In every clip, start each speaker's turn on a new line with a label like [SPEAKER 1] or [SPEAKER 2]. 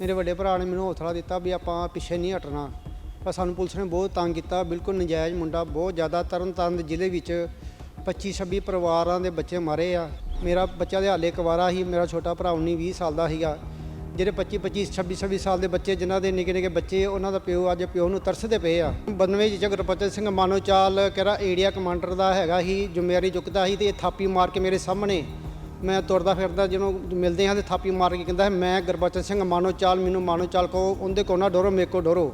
[SPEAKER 1] ਮੇਰੇ ਵੱਡੇ ਭਰਾ ਨੇ ਮੈਨੂੰ ਹੌਸਲਾ ਦਿੱਤਾ ਵੀ ਆਪਾਂ ਪਿੱਛੇ ਨਹੀਂ ਹਟਣਾ। ਪਰ ਸਾਨੂੰ ਪੁਲਿਸ ਨੇ ਬਹੁਤ ਤੰਗ ਕੀਤਾ, ਬਿਲਕੁਲ ਨਜਾਇਜ਼ ਮੁੰਡਾ, ਬਹੁਤ ਜ਼ਿਆਦਾ ਤਰਨਤਾਰਨ ਦੇ ਜ਼ਿਲ੍ਹੇ ਵਿੱਚ 25 26 ਪਰਿਵਾਰਾਂ ਦੇ ਬੱਚੇ ਮਾਰੇ ਆ। ਮੇਰਾ ਬੱਚਾ ਦੇ ਹਾਲੇ ਕੁਵਾਰਾ ਸੀ ਮੇਰਾ ਛੋਟਾ ਭਰਾ 19 20 ਸਾਲ ਦਾ ਸੀਗਾ। ਜਿਹੜੇ 25 25 26 26 ਸਾਲ ਦੇ ਬੱਚੇ, ਜਿਨ੍ਹਾਂ ਦੇ ਨਿੱਕੇ ਨਿੱਕੇ ਬੱਚੇ, ਉਹਨਾਂ ਦਾ ਪਿਓ ਅੱਜ ਪਿਓ ਨੂੰ ਤਰਸਦੇ ਪਏ ਆ। 92 ਚ ਗੁਰਪਚਨ ਸਿੰਘ ਮਾਨੋਚਾਲ, ਕਿਹੜਾ ਏਰੀਆ ਕਮਾਂਡਰ ਦਾ ਹੈਗਾ ਸੀ, ਜ਼ਿੰਮੇਵਾਰੀ ਚੁੱਕਦਾ ਸੀ ਤੇ ਇਹ ਥਾਪੀ ਮਾਰ ਕੇ ਮੇਰੇ ਸਾਹਮਣੇ ਮੈਂ ਤੁਰਦਾ ਫਿਰਦਾ ਜਦੋਂ ਮਿਲਦੇ ਹਾਂ ਤੇ ਥਾਪੀ ਮਾਰ ਕੇ ਕਹਿੰਦਾ ਹੈ, ਮੈਂ ਗੁਰਬਚਨ ਸਿੰਘ ਮਾਨੋਚਾਲ ਮੈਨੂੰ ਮਾਨੋ ਚਾਲ ਕੋ ਉਹਦੇ ਕੋ ਨਾ ਡੋਰੋ ਮੇਰੇ ਕੋ ਡੋਰੋ।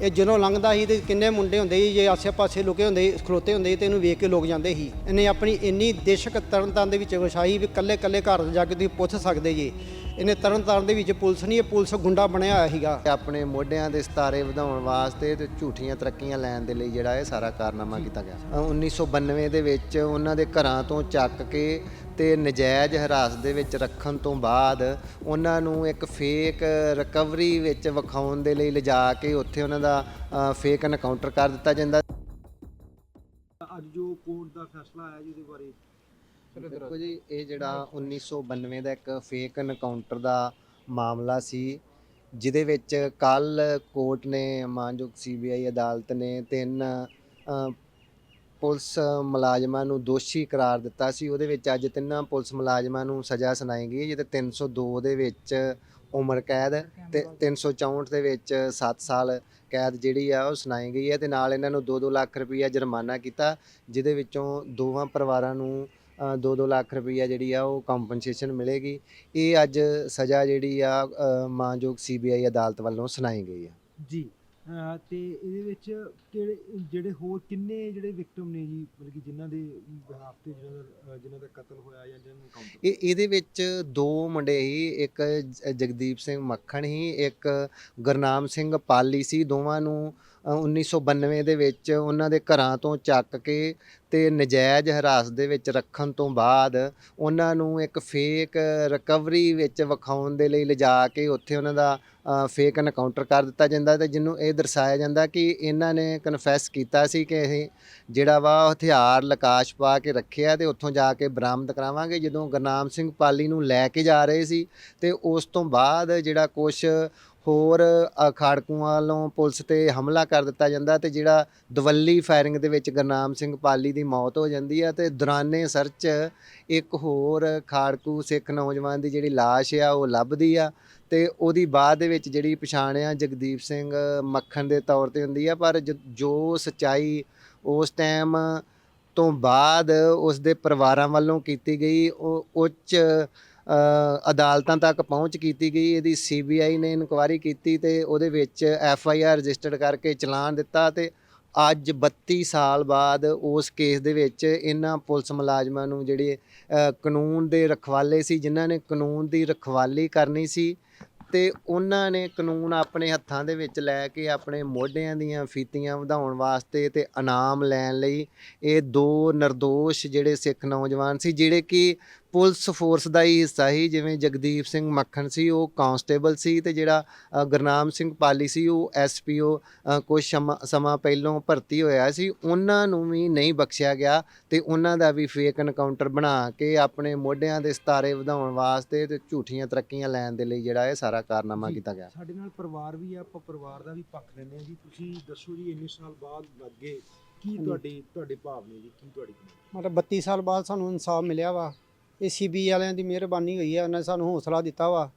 [SPEAKER 1] ਇਹ ਜਦੋਂ ਲੰਘਦਾ ਸੀ ਤੇ ਕਿੰਨੇ ਮੁੰਡੇ ਹੁੰਦੇ ਸੀ ਜੇ ਆਸੇ-ਪਾਸੇ ਲੁਕੇ ਹੁੰਦੇ ਸੀ, ਖਲੋਤੇ ਹੁੰਦੇ ਸੀ ਤੇ ਇਹਨੂੰ ਵੇਖ ਕੇ ਲੋਕ ਜਾਂਦੇ ਸੀ। ਇਹਨੇ ਆਪਣੀ ਇੰਨੀ ਦੇਸ਼ਕ ਤਰਨਤਾਰਨ ਦੇ ਵਿੱਚ ਵਿਛਾਈ ਵੀ ਕੱਲੇ-ਕੱਲੇ ਘਰ ਜਾ ਕੇ ਤੁਸੀਂ ਪੁੱਛ ਸਕਦੇ ਜੀ। ਇਹਨੇ ਤਰਨਤਾਰਨ ਦੇ ਵਿੱਚ ਪੁਲਿਸ ਨਹੀਂ ਇਹ ਪੁਲਿਸ ਗੁੰਡਾ ਬਣਿਆ ਹੋਇਆ ਸੀਗਾ।
[SPEAKER 2] ਆਪਣੇ ਮੋਢਿਆਂ ਦੇ ਸਤਾਰੇ ਵਧਾਉਣ ਵਾਸਤੇ ਤੇ ਝੂਠੀਆਂ ਤਰੱਕੀਆਂ ਲੈਣ ਦੇ ਲਈ ਜਿਹੜਾ ਇਹ ਸਾਰਾ ਕਾਰਨਾਮਾ ਕੀਤਾ ਗਿਆ। ਅ, 1992 ਦੇ ਵਿੱਚ ਉਹਨਾਂ ਦੇ ਘਰਾਂ ਤੋਂ ਚੱਕ ਕੇ ਤੇ ਨਜਾਇਜ਼ ਹਿਰਾਸਤ ਦੇ ਵਿੱਚ ਰੱਖਣ ਤੋਂ ਬਾਅਦ ਉਹਨਾਂ ਨੂੰ ਇੱਕ ਫੇਕ ਰਿਕਵਰੀ ਵਿੱਚ ਵਿਖਾਉਣ ਦੇ ਲਈ ਲਿਜਾ ਕੇ ਉੱਥੇ ਉਹਨਾਂ ਦਾ ਫੇਕ ਐਨਕਾਊਂਟਰ ਕਰ ਦਿੱਤਾ ਜਾਂਦਾ।
[SPEAKER 3] ਅੱਜ ਜੋ ਕੋਰਟ ਦਾ ਫੈਸਲਾ ਆਇਆ ਜਿਹਦੇ ਬਾਰੇ
[SPEAKER 2] ਦੇਖੋ ਜੀ ਇਹ ਜਿਹੜਾ 1992 ਦਾ ਇੱਕ ਫੇਕ ਐਨਕਾਊਂਟਰ ਦਾ ਮਾਮਲਾ ਸੀ ਜਿਹਦੇ ਵਿੱਚ ਕੱਲ ਕੋਰਟ ਨੇ ਮਾਨਯੋਗ ਸੀਬੀਆਈ ਅਦਾਲਤ ਨੇ ਤਿੰਨ ਪੁਲਿਸ ਮੁਲਾਜ਼ਮਾਂ ਨੂੰ ਦੋਸ਼ੀ ਕਰਾਰ ਦਿੱਤਾ ਸੀ। ਉਹਦੇ ਵਿੱਚ ਅੱਜ ਤਿੰਨਾਂ ਪੁਲਿਸ ਮੁਲਾਜ਼ਮਾਂ ਨੂੰ ਸਜ਼ਾ ਸੁਣਾਈ ਗਈ ਜਿਹਦੇ 302 ਦੇ ਵਿੱਚ ਉਮਰ ਕੈਦ ਤੇ 364 ਦੇ ਵਿੱਚ 7 ਸਾਲ ਕੈਦ ਜਿਹੜੀ ਆ ਉਹ ਸੁਣਾਈ ਗਈ ਹੈ ਤੇ ਨਾਲ ਇਹਨਾਂ ਨੂੰ 2-2 ਲੱਖ ਰੁਪਈਆ ਜੁਰਮਾਨਾ ਕੀਤਾ ਜਿਹਦੇ ਵਿੱਚੋਂ ਦੋਵਾਂ ਪਰਿਵਾਰਾਂ ਨੂੰ 2-2 ਲੱਖ ਰੁਪਈਆ ਜਿਹੜੀ ਆ ਉਹ ਕੰਪਨਸੇਸ਼ਨ ਮਿਲੇਗੀ। ਇਹ ਅੱਜ ਸਜ਼ਾ ਜਿਹੜੀ ਆ ਮਾਨਯੋਗ ਸੀਬੀਆਈ ਅਦਾਲਤ ਵੱਲੋਂ ਸੁਣਾਈ ਗਈ ਹੈ
[SPEAKER 3] ਜੀ ਤੇ ਇਹਦੇ ਵਿੱਚ ਕਿਹੜੇ ਜਿਹੜੇ ਹੋਰ ਕਿੰਨੇ ਜਿਹੜੇ ਵਿਕਟਮ ਨੇ ਜੀ? ਮਤਲਬ ਕਿ ਜਿਨ੍ਹਾਂ ਦੇ ਬਿਹਾਫ ਤੇ ਜਿਨ੍ਹਾਂ ਦਾ ਕਤਲ ਹੋਇਆ ਜਾਂ ਜਿਹਨਾਂ ਨੂੰ ਕਾਊਂਟਰ
[SPEAKER 2] ਇਹ ਇਹਦੇ ਵਿੱਚ ਦੋ ਮੁੰਡੇ ਸੀ ਇੱਕ ਜਗਦੀਪ ਸਿੰਘ ਮੱਖਣ ਸੀ ਇੱਕ ਗੁਰਨਾਮ ਸਿੰਘ ਪਾਲੀ ਸੀ। ਦੋਵਾਂ ਨੂੰ 1992 ਦੇ ਵਿੱਚ ਉਹਨਾਂ ਦੇ ਘਰਾਂ ਤੋਂ ਚੱਕ ਕੇ ਤੇ ਨਜਾਇਜ਼ ਹਿਰਾਸਤ ਦੇ ਵਿੱਚ ਰੱਖਣ ਤੋਂ ਬਾਅਦ ਉਹਨਾਂ ਨੂੰ ਇੱਕ ਫੇਕ ਰਿਕਵਰੀ ਵਿੱਚ ਵਿਖਾਉਣ ਦੇ ਲਈ ਲਿਜਾ ਕੇ ਉੱਥੇ ਉਹਨਾਂ ਦਾ ਫੇਕ ਐਨਕਾਊਂਟਰ ਕਰ ਦਿੱਤਾ ਜਾਂਦਾ ਤੇ ਜਿਹਨੂੰ ਇਹ ਦਰਸਾਇਆ ਜਾਂਦਾ ਕਿ ਇਹਨਾਂ ਨੇ ਕਨਫੈਸ ਕੀਤਾ ਸੀ ਕਿ ਅਸੀਂ ਜਿਹੜਾ ਵਾ ਹਥਿਆਰ ਲਕਾਸ਼ ਪਾ ਕੇ ਰੱਖਿਆ ਤੇ ਉੱਥੋਂ ਜਾ ਕੇ ਬਰਾਮਦ ਕਰਾਵਾਂਗੇ। ਜਦੋਂ ਗੁਰਨਾਮ ਸਿੰਘ ਪਾਲੀ ਨੂੰ ਲੈ ਕੇ ਜਾ ਰਹੇ ਸੀ ਤੇ ਉਸ ਤੋਂ ਬਾਅਦ ਜਿਹੜਾ ਕੁਝ ਹੋਰ ਅ, ਖਾੜਕੂਆਂ ਵੱਲੋਂ ਪੁਲਿਸ ਤੇ ਹਮਲਾ ਕਰ ਦਿੱਤਾ ਜਾਂਦਾ ਤੇ ਜਿਹੜਾ ਦਵੱਲੀ ਫਾਇਰਿੰਗ ਦੇ ਵਿੱਚ ਗੁਰਨਾਮ ਸਿੰਘ ਪਾਲੀ ਦੀ ਮੌਤ ਹੋ ਜਾਂਦੀ ਹੈ ਤੇ ਦੌਰਾਨੇ ਸਰਚ ਇੱਕ ਹੋਰ ਖਾੜਕੂ ਸਿੱਖ ਨੌਜਵਾਨ ਦੀ ਜਿਹੜੀ ਲਾਸ਼ ਆ ਉਹ ਲੱਭਦੀ ਆ ਤੇ ਉਹਦੀ ਬਾਅਦ ਦੇ ਵਿੱਚ ਜਿਹੜੀ ਪਛਾਣ ਆ ਜਗਦੀਪ ਸਿੰਘ ਮੱਖਣ ਦੇ ਤੌਰ ਤੇ ਹੁੰਦੀ ਆ ਪਰ ਜ- ਜੋ ਸਚਾਈ ਉਸ ਟਾਈਮ ਤੋਂ ਬਾਅਦ ਉਸ ਦੇ ਪਰਿਵਾਰਾਂ ਵੱਲੋਂ ਕੀਤੀ ਗਈ ਉਹ ਉੱਚ ਅਦਾਲਤਾਂ ਤੱਕ ਪਹੁੰਚ ਕੀਤੀ ਗਈ। ਇਹਦੀ ਸੀਬੀਆਈ ਨੇ ਇਨਕੁਆਇਰੀ ਕੀਤੀ ਤੇ ਉਹਦੇ ਵਿੱਚ ਐਫ ਆਈ ਆਰ ਰਜਿਸਟਰਡ ਕਰਕੇ ਚਲਾਨ ਦਿੱਤਾ ਤੇ ਅੱਜ 32 ਸਾਲ ਬਾਅਦ ਉਸ ਕੇਸ ਦੇ ਵਿੱਚ ਇਹਨਾਂ ਪੁਲਿਸ ਮੁਲਾਜ਼ਮਾਂ ਨੂੰ ਜਿਹੜੇ ਕਾਨੂੰਨ ਦੇ ਰਖਵਾਲੇ ਸੀ, ਜਿਨ੍ਹਾਂ ਨੇ ਕਾਨੂੰਨ ਦੀ ਰਖਵਾਲੀ ਕਰਨੀ ਸੀ ਤੇ ਉਹਨਾਂ ਨੇ ਕਾਨੂੰਨ ਆਪਣੇ ਹੱਥਾਂ ਦੇ ਵਿੱਚ ਲੈ ਕੇ ਆਪਣੇ ਮੋਢਿਆਂ ਦੀਆਂ ਫੀਤੀਆਂ ਵਧਾਉਣ ਵਾਸਤੇ ਤੇ ਇਨਾਮ ਲੈਣ ਲਈ ਇਹ ਦੋ ਨਿਰਦੋਸ਼ ਜਿਹੜੇ ਸਿੱਖ ਨੌਜਵਾਨ ਸੀ, ਜਿਹੜੇ ਕਿ ਪੁਲਿਸ ਫੋਰਸ ਦਾ ਹੀ ਹਿੱਸਾ ਸੀ ਜਿਵੇਂ ਜਗਦੀਪ ਸਿੰਘ ਮੱਖਣ ਸੀ ਉਹ ਕਾਂਸਟੇਬਲ ਸੀ ਤੇ ਜਿਹੜਾ ਅ, ਗੁਰਨਾਮ ਸਿੰਘ ਪਾਲੀ ਸੀ ਉਹ ਐਸਪੀਓ ਕੁਝ ਸਮਾਂ ਪਹਿਲਾਂ ਭਰਤੀ ਹੋਇਆ ਸੀ। ਉਹਨਾਂ ਨੂੰ ਵੀ ਨਹੀਂ ਬਖਸ਼ਿਆ ਗਿਆ ਤੇ ਉਹਨਾਂ ਦਾ ਵੀ ਫੇਕ ਐਨਕਾਊਂਟਰ ਬਣਾ ਕੇ ਆਪਣੇ ਮੋਢਿਆਂ ਦੇ ਸਤਾਰੇ ਵਧਾਉਣ ਵਾਸਤੇ ਤੇ ਝੂਠੀਆਂ ਤਰੱਕੀਆਂ ਲੈਣ ਦੇ ਲਈ ਜਿਹੜਾ ਇਹ ਸਾਰਾ ਕਾਰਨਾਮਾ
[SPEAKER 3] ਜੀ।
[SPEAKER 2] ਕੀਤਾ ਗਿਆ।
[SPEAKER 3] ਸਾਡੇ ਨਾਲ ਪਰਿਵਾਰ ਵੀ ਆ ਆਪਾਂ ਪਰਿਵਾਰ ਦਾ ਵੀ ਪੱਖ ਲੈਂਦੇ ਆ ਜੀ। ਤੁਸੀਂ ਦੱਸੋ ਜੀ ਇੰਨੇ ਸਾਲ ਬਾਅਦ ਲੱਗੇ ਕੀ ਤੁਹਾਡੇ ਤੁਹਾਡੇ ਭਾਵ ਨੇ ਜੀ ਕੀ ਤੁਹਾਡੀ
[SPEAKER 1] ਮਤਲਬ 32 ਸਾਲ ਬਾਅਦ ਸਾਨੂੰ ਇਨਸਾਫ ਮਿਲਿਆ ਵਾ। ਇਹ ਸੀਬੀ ਵਾਲਿਆਂ ਦੀ ਮਿਹਰਬਾਨੀ ਹੋਈ ਹੈ ਉਹਨਾਂ ਨੇ ਸਾਨੂੰ ਹੌਸਲਾ ਦਿੱਤਾ ਵਾ।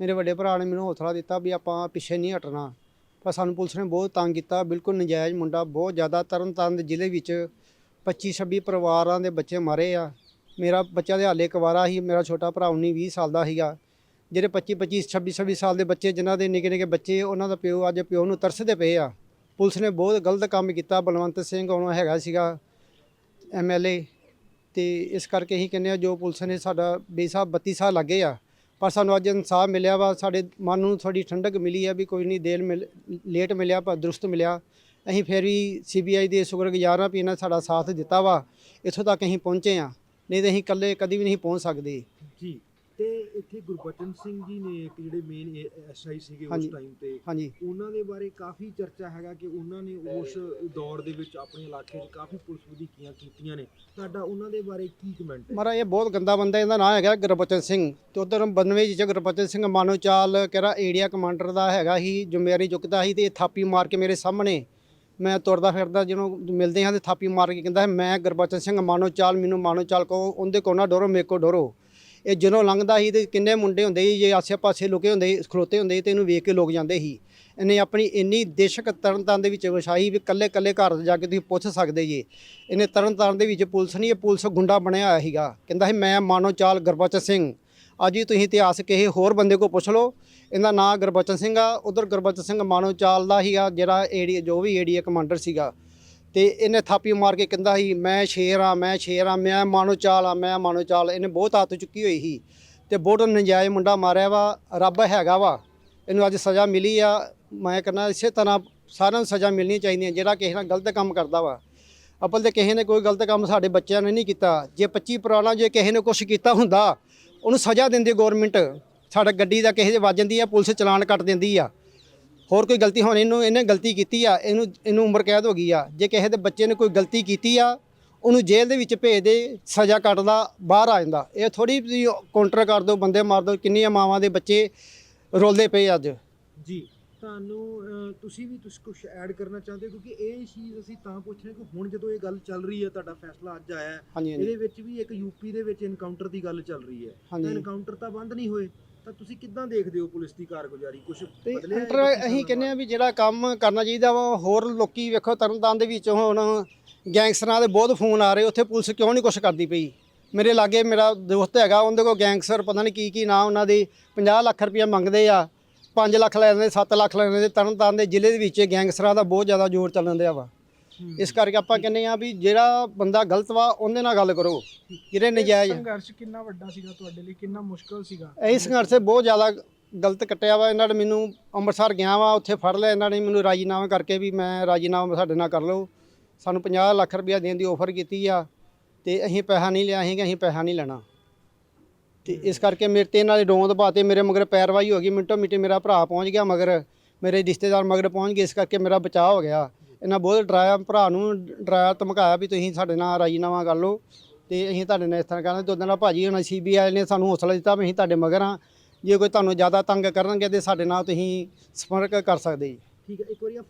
[SPEAKER 1] ਮੇਰੇ ਵੱਡੇ ਭਰਾ ਨੇ ਮੈਨੂੰ ਹੌਸਲਾ ਦਿੱਤਾ ਵੀ ਆਪਾਂ ਪਿੱਛੇ ਨਹੀਂ ਹਟਣਾ। ਪਰ ਸਾਨੂੰ ਪੁਲਿਸ ਨੇ ਬਹੁਤ ਤੰਗ ਕੀਤਾ, ਬਿਲਕੁਲ ਨਜਾਇਜ਼ ਮੁੰਡਾ, ਬਹੁਤ ਜ਼ਿਆਦਾ ਤਰਨਤਾਰਨ ਦੇ ਜ਼ਿਲ੍ਹੇ ਵਿੱਚ 25 26 ਪਰਿਵਾਰਾਂ ਦੇ ਬੱਚੇ ਮਾਰੇ ਆ। ਮੇਰਾ ਬੱਚਾ ਦੇ ਹਾਲੇ ਕੁਵਾਰਾ ਸੀ, ਮੇਰਾ ਛੋਟਾ ਭਰਾ 19 20 ਸਾਲ ਦਾ ਸੀਗਾ। ਜਿਹੜੇ 25 25 26 26 ਸਾਲ ਦੇ ਬੱਚੇ, ਜਿਨ੍ਹਾਂ ਦੇ ਨਿੱਕੇ ਨਿੱਕੇ ਬੱਚੇ, ਉਹਨਾਂ ਦਾ ਪਿਓ ਅੱਜ ਪਿਓ ਨੂੰ ਤਰਸਦੇ ਪਏ ਆ। ਪੁਲਿਸ ਨੇ ਬਹੁਤ ਗਲਤ ਕੰਮ ਕੀਤਾ, ਬਲਵੰਤ ਸਿੰਘ ਉਹ ਹੈਗਾ ਸੀਗਾ ਐਮਐਲਏ ਤੇ ਇਸ ਕਰਕੇ ਅਸੀਂ ਕਹਿੰਦੇ ਆ ਜੋ ਪੁਲਿਸ ਨੇ ਸਾਡਾ ਬੇਸਾਬ 32 ਸਾਲ ਲੱਗੇ ਆ, ਪਰ ਸਾਨੂੰ ਅੱਜ ਇਨਸਾਫ ਮਿਲਿਆ ਵਾ, ਸਾਡੇ ਮਨ ਨੂੰ ਥੋੜੀ ਠੰਡਕ ਮਿਲੀ ਆ ਵੀ ਕੋਈ ਨਹੀਂ ਦੇਰ ਮਿਲ, ਲੇਟ ਮਿਲਿਆ ਪਰ ਦਰੁਸਤ ਮਿਲਿਆ। ਅਸੀਂ ਫਿਰ ਵੀ ਸੀਬੀਆਈ ਦੇ ਸ਼ੁਕਰਗੁਜ਼ਾਰ ਆ ਵੀ ਇਹਨਾਂ ਸਾਡਾ ਸਾਥ ਦਿੱਤਾ ਵਾ, ਇੱਥੋਂ ਤੱਕ ਅਸੀਂ ਪਹੁੰਚੇ ਆ ਨਹੀਂ ਤਾਂ ਅਸੀਂ ਇਕੱਲੇ ਕਦੀ ਵੀ ਨਹੀਂ ਪਹੁੰਚ ਸਕਦੇ।
[SPEAKER 3] ਜੀ। ਤੇ ਇੱਥੇ ਗੁਰਬਚਨ ਸਿੰਘ ਜੀ ਨੇ ਇੱਕ ਜਿਹੜੇ ਮੇਨ ਐਸਆਈ ਸੀਗੇ ਉਸ
[SPEAKER 1] ਹਾਂਜੀ।
[SPEAKER 3] ਟਾਈਮ ਤੇ
[SPEAKER 1] ਹਾਂਜੀ।
[SPEAKER 3] ਉਹਨਾਂ ਦੇ ਬਾਰੇ ਕਾਫੀ ਚਰਚਾ ਹੈਗਾ ਕਿ ਉਹਨਾਂ ਨੇ ਉਸ ਦੌਰ ਦੇ ਵਿੱਚ ਆਪਣੇ ਇਲਾਕੇ 'ਚ ਕਾਫੀ ਪੁਲਿਸ ਵਧੀਕੀਆਂ ਕੀਤੀਆਂ ਨੇ। ਤੁਹਾਡਾ ਉਹਨਾਂ ਦੇ ਬਾਰੇ ਕੀ ਕਮੈਂਟ ਹੈ?
[SPEAKER 1] ਮਹਾਰਾਜ ਇਹ ਬਹੁਤ ਗੰਦਾ ਬੰਦਾ ਇਹਦਾ ਨਾਂ ਹੈਗਾ ਗੁਰਬਚਨ ਸਿੰਘ। ਤੇ ਉਧਰ 92 ਚ ਗੁਰਬਚਨ ਸਿੰਘ ਮਾਨੋ ਚਾਲ ਕਿਹੜਾ ਏਰੀਆ ਕਮਾਂਡਰ ਦਾ ਹੈਗਾ ਸੀ ਜ਼ਿੰਮੇਵਾਰੀ ਚੁੱਕਦਾ ਸੀ ਤੇ ਇਹ ਥਾਪੀ ਮਾਰ ਕੇ ਮੇਰੇ ਸਾਹਮਣੇ ਮੈਂ ਤੁਰਦਾ ਫਿਰਦਾ ਜਿਹਨੂੰ ਮਿਲਦੇ ਹਾਂ ਤੇ ਥਾਪੀ ਮਾਰ ਕੇ ਕਹਿੰਦਾ ਮੈਂ ਗੁਰਬਚਨ ਸਿੰਘ ਮਾਨੋ ਚਾਲ ਮੈਨੂੰ ਮਾਨੋ ਚਾਲ ਕੋ ਉਹਦੇ ਕੋ ਨਾ ਡਰੋ ਮੇਰੇ ਕੋ ਡਰੋ। ਇਹ ਜਦੋਂ ਲੰਘਦਾ ਸੀ ਤੇ ਕਿੰਨੇ ਮੁੰਡੇ ਹੁੰਦੇ ਸੀ ਜੇ ਆਸੇ-ਪਾਸੇ ਲੁਕੇ ਹੁੰਦੇ ਸੀ, ਖਲੋਤੇ ਹੁੰਦੇ ਸੀ ਤੇ ਇਹਨੂੰ ਵੇਖ ਕੇ ਲੋਕ ਜਾਂਦੇ ਸੀ। ਇਹਨੇ ਆਪਣੀ ਇੰਨੀ ਦੇਸ਼ਕ ਤਰਨਤਾਰਨ ਦੇ ਵਿੱਚ ਵਛਾਈ ਵੀ ਕੱਲੇ ਕੱਲੇ ਘਰ ਜਾ ਕੇ ਤੁਸੀਂ ਪੁੱਛ ਸਕਦੇ ਜੀ। ਇਹਨੇ ਤਰਨਤਾਰਨ ਦੇ ਵਿੱਚ ਪੁਲਿਸ ਨਹੀਂ ਇਹ ਪੁਲਿਸ ਗੁੰਡਾ ਬਣਿਆ ਹੋਇਆ ਸੀਗਾ। ਕਹਿੰਦਾ ਸੀ ਮੈਂ ਮਾਨੋ ਚਾਲ ਗੁਰਬਚਨ ਸਿੰਘ। ਅੱਜ ਹੀ ਤੁਸੀਂ ਇਤਿਹਾਸ ਕਿਸੇ ਹੋਰ ਬੰਦੇ ਕੋ ਪੁੱਛ ਲਓ। ਇਹਦਾ ਨਾਂ ਗੁਰਬਚਨ ਸਿੰਘ ਆ। ਉਧਰ ਗੁਰਬਚਨ ਸਿੰਘ ਮਾਨੋ ਚਾਲ ਦਾ ਸੀਗਾ ਜਿਹੜਾ ਏਰੀਆ ਜੋ ਵੀ ਏਰੀਆ ਕਮਾਂਡਰ ਸੀਗਾ। ਤੇ ਇਹਨੇ ਥਾਪੀ ਮਾਰ ਕੇ ਕਹਿੰਦਾ ਸੀ, ਮੈਂ ਸ਼ੇਰ ਆ ਮੈਂ ਸ਼ੇਰ ਆ ਮੈਂ ਮਾਨੋ ਚਾਲ ਆ ਮੈਂ ਮਾਨੋ ਚਾਲ। ਇਹਨੇ ਬਹੁਤ ਹੱਥ ਚੁੱਕੀ ਹੋਈ ਸੀ ਤੇ ਬਹੁਤ ਨਜਾਇਜ਼ ਮੁੰਡਾ ਮਾਰਿਆ ਵਾ, ਰੱਬ ਹੈਗਾ ਵਾ। ਇਹਨੂੰ ਅੱਜ ਸਜ਼ਾ ਮਿਲੀ ਆ। ਮੈਂ ਕਹਿੰਦਾ ਇਸੇ ਤਰ੍ਹਾਂ ਸਾਰਿਆਂ ਨੂੰ ਸਜ਼ਾ ਮਿਲਣੀ ਚਾਹੀਦੀ ਹੈ, ਜਿਹੜਾ ਕਿਸੇ ਨਾਲ ਗਲਤ ਕੰਮ ਕਰਦਾ ਵਾ। ਅਪਲ ਤੇ ਕਿਸੇ ਨੇ ਕੋਈ ਗਲਤ ਕੰਮ ਸਾਡੇ ਬੱਚਿਆਂ ਨੇ ਨਹੀਂ ਕੀਤਾ। ਜੇ 25 ਪੁਰਾਣਾ ਜੇ ਕਿਸੇ ਨੇ ਕੁਝ ਕੀਤਾ ਹੁੰਦਾ, ਉਹਨੂੰ ਸਜ਼ਾ ਦਿੰਦੀ ਗਵਰਨਮੈਂਟ ਸਾਡਾ ਗੱਡੀ ਦਾ ਕਿਸੇ ਦੇ ਵੱਜ ਜਾਂਦੀ ਆ, ਪੁਲਿਸ ਚਲਾਨ ਕੱਟ ਦਿੰਦੀ ਆ। ਹੋਰ ਕੋਈ ਗਲਤੀ ਹੁਣ ਇਹਨੂੰ ਇਹਨੇ ਗਲਤੀ ਕੀਤੀ ਆ ਇਹਨੂੰ ਇਹਨੂੰ ਉਮਰ ਕੈਦ ਹੋ ਗਈ ਆ। ਜੇ ਕਿਸੇ ਦੇ ਬੱਚੇ ਨੇ ਕੋਈ ਗਲਤੀ ਕੀਤੀ ਆ ਉਹਨੂੰ ਜੇਲ੍ਹ ਦੇ ਵਿੱਚ ਭੇਜ ਦੇ ਸਜ਼ਾ ਕੱਟਦਾ ਬਾਹਰ ਆ ਜਾਂਦਾ। ਇਹ ਥੋੜੀ ਤੁਸੀਂ ਕਾਊਂਟਰ ਕਰ ਦਿਓ ਬੰਦੇ ਮਾਰ ਦਿਓ ਕਿੰਨੀਆਂ ਮਾਵਾਂ ਦੇ ਬੱਚੇ ਰੋਲਦੇ ਪਏ ਅੱਜ।
[SPEAKER 3] ਜੀ। ਤੁਹਾਨੂੰ ਤੁਸੀਂ ਵੀ ਤੁਸੀਂ ਕੁਝ ਐਡ ਕਰਨਾ ਚਾਹੁੰਦੇ ਹੋ? ਕਿਉਂਕਿ ਇਹ ਚੀਜ਼ ਅਸੀਂ ਤਾਂ ਪੁੱਛ ਰਹੇ ਕਿ ਹੁਣ ਜਦੋਂ ਇਹ ਗੱਲ ਚੱਲ ਰਹੀ ਹੈ ਤੁਹਾਡਾ ਫੈਸਲਾ ਅੱਜ ਆਇਆ ਹੈ ਇਹਦੇ ਵਿੱਚ ਵੀ ਇੱਕ ਯੂਪੀ ਦੇ ਵਿੱਚ ਐਨਕਾਊਂਟਰ ਦੀ ਗੱਲ ਚੱਲ ਰਹੀ ਹੈ। ਤਾਂ ਐਨਕਾਊਂਟਰ ਤਾਂ ਬੰਦ ਨਹੀਂ ਹੋਏ। ਤਾਂ ਤੁਸੀਂ ਕਿੱਦਾਂ ਦੇਖਦੇ ਹੋ ਪੁਲਿਸ ਦੀ ਕਾਰਗੁਜ਼ਾਰੀ ਕੁਝ
[SPEAKER 1] ਤੇ
[SPEAKER 3] ਬਦਲਿਆ ਹੈ
[SPEAKER 1] ਅਸੀਂ ਕਹਿੰਦੇ ਆ? ਵੀ ਜਿਹੜਾ ਕੰਮ ਕਰਨਾ ਚਾਹੀਦਾ ਵਾ ਹੋਰ ਲੋਕੀ ਵੇਖੋ ਤਰਨਤਾਰਨ ਦੇ ਵਿੱਚ ਹੁਣ ਗੈਂਗਸਟਰਾਂ ਦੇ ਬਹੁਤ ਫੋਨ ਆ ਰਹੇ ਉੱਥੇ ਪੁਲਿਸ ਕਿਉਂ ਨਹੀਂ ਕੁਛ ਕਰਦੀ ਪਈ ਮੇਰੇ ਲਾਗੇ ਮੇਰਾ ਦੋਸਤ ਹੈਗਾ ਉਹਦੇ ਕੋਲ ਗੈਂਗਸਟਰ ਪਤਾ ਨਹੀਂ ਕੀ ਕੀ ਨਾਂ ਉਹਨਾਂ ਦੇ 50 ਲੱਖ ਰੁਪਇਆ ਮੰਗਦੇ ਆ 5 ਲੱਖ ਲੈ ਲੈਂਦੇ 7 ਲੱਖ ਲੈ ਲੈਂਦੇ ਤਰਨਤਾਰਨ ਦੇ ਜ਼ਿਲ੍ਹੇ ਦੇ ਵਿੱਚ ਗੈਂਗਸਟਰਾਂ ਦਾ ਬਹੁਤ ਜ਼ਿਆਦਾ ਜ਼ੋਰ ਚੱਲਣ ਦਿਆ ਵਾ। ਇਸ ਕਰਕੇ ਆਪਾਂ ਕਹਿੰਦੇ ਆ ਵੀ ਜਿਹੜਾ ਬੰਦਾ ਗਲਤ ਵਾ ਉਹਦੇ ਨਾਲ ਗੱਲ ਕਰੋ। ਜਿਹੜੇ ਨਜਾਇਜ਼।
[SPEAKER 4] ਸੰਘਰਸ਼ ਕਿੰਨਾ ਵੱਡਾ ਸੀਗਾ ਤੁਹਾਡੇ ਲਈ ਕਿੰਨਾ ਮੁਸ਼ਕਲ ਸੀਗਾ?
[SPEAKER 1] ਇਹ ਸੰਘਰਸ਼ ਬਹੁਤ ਜ਼ਿਆਦਾ ਗਲਤ ਕੱਟਿਆ ਵਾ। ਇਹਨਾਂ ਨੇ ਮੈਨੂੰ ਅੰਮ੍ਰਿਤਸਰ ਗਿਆ ਵਾ ਉੱਥੇ ਫੜ ਲਿਆ। ਇਹਨਾਂ ਨੇ ਮੈਨੂੰ ਰਾਜੀਨਾਮਾ ਕਰਕੇ ਵੀ ਮੈਂ ਰਾਜੀਨਾਮਾ ਸਾਡੇ ਨਾਲ ਕਰ ਲਓ। ਸਾਨੂੰ 50 ਲੱਖ ਰੁਪਇਆ ਦੇਣ ਦੀ ਆਫਰ ਕੀਤੀ ਆ ਤੇ ਅਸੀਂ ਪੈਸਾ ਨਹੀਂ ਲਿਆ ਅਸੀਂ ਕਿ ਅਸੀਂ ਪੈਸਾ ਨਹੀਂ ਲੈਣਾ। ਤੇ ਇਸ ਕਰਕੇ ਮੇਰੇ ਤੇ ਇਹਨਾਂ ਦੇ ਡੋਂਦ ਪਾਤੇ ਮੇਰੇ ਮਗਰ ਪੈਰਵਾਈ ਹੋ ਗਈ। ਮਿੰਟੋ ਮਿੰਟੀ ਮੇਰਾ ਭਰਾ ਪਹੁੰਚ ਗਿਆ ਮਗਰ। ਮੇਰੇ ਰਿਸ਼ਤੇਦਾਰ ਮਗਰ ਪਹੁੰਚ ਗਏ। ਇਸ ਕਰਕੇ ਮੇਰਾ ਬਚਾਅ ਹੋ ਗਿਆ। ਇਹਨਾਂ ਬਹੁਤ ਡਰਾਇਆ, ਭਰਾ ਨੂੰ ਡਰਾਇਆ, ਧਮਕਾਇਆ ਵੀ ਤੁਸੀਂ ਸਾਡੇ ਨਾਲ ਰਾਜੀਨਾਮਾ ਕਰ ਲਓ ਤੇ ਅਸੀਂ ਤੁਹਾਡੇ ਨਾਲ ਇਸ ਤਰ੍ਹਾਂ ਕਰਾਂਗੇ ਦੋ ਦਿਨ ਭਾਜੀ ਹੁਣ ਸੀਬੀਆਈ ਨੇ, ਸਾਨੂੰ ਹੌਸਲਾ ਦਿੱਤਾ ਵੀ ਅਸੀਂ ਤੁਹਾਡੇ ਮਗਰ ਆ ਜੇ ਕੋਈ ਤੁਹਾਨੂੰ ਜ਼ਿਆਦਾ ਤੰਗ ਕਰਨਗੇ ਤੇ ਸਾਡੇ ਨਾਲ ਤੁਸੀਂ ਸੰਪਰਕ ਕਰ ਸਕਦੇ ਜੀ।
[SPEAKER 3] ਠੀਕ ਹੈ, ਇੱਕ ਵਾਰੀ